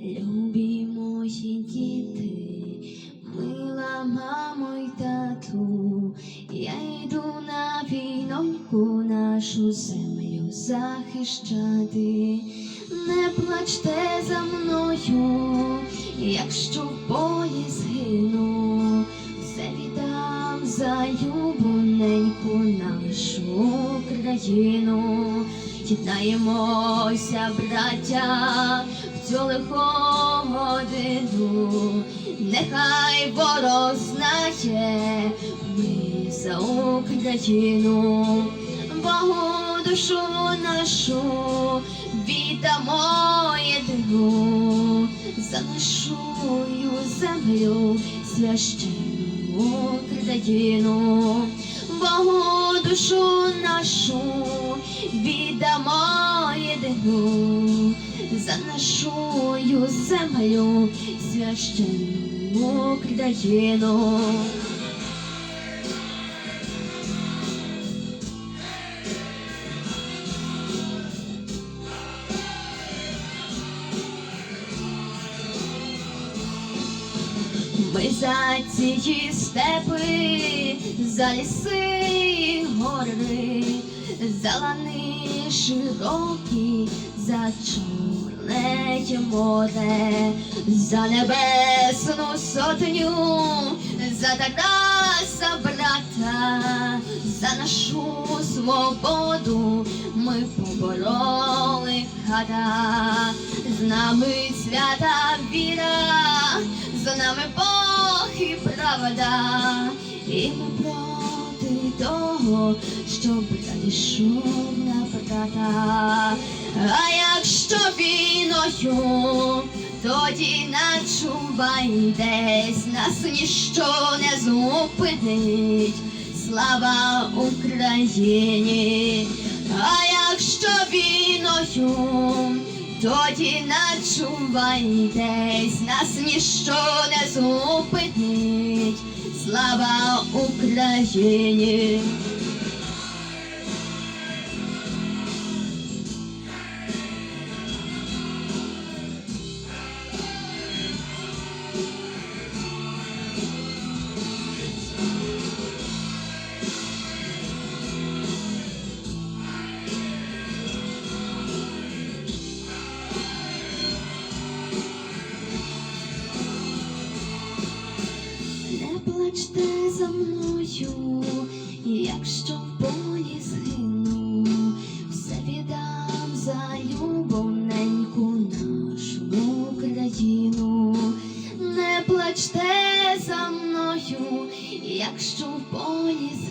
Любі мої діти, мила мамо й тату, я йду на війноньку нашу землю захищати. Не плачте за мною, якщо в бої згину, все віддам за любоненьку нашу країну. Єднаємося, браття, лиху годину, нехай ворог знає, ми за Україну, Богу душу нашу віддамо єдину, за нашу землю священну країну, Богу душу нашу віддамо єдину за нашу землю священну країну. Ми за ці степи, за ліси гори, за лани широкі, за чорне море, за небесну сотню, за Тараса брата, за нашу свободу ми побороли хата, з нами свята віра, за нами Бог і правда, і ми проти того, щоб брат на брата. А якщо війною, тоді начувай десь нас ніщо не зупинить. Слава Україні! А якщо війною, тоді начувайтесь, нас ніщо не зупинить. Слава Україні! Плачте за мною, якщо в полі згину, все віддам за любовненьку нашу Україну, Не плачте за мною, якщо в полі згину.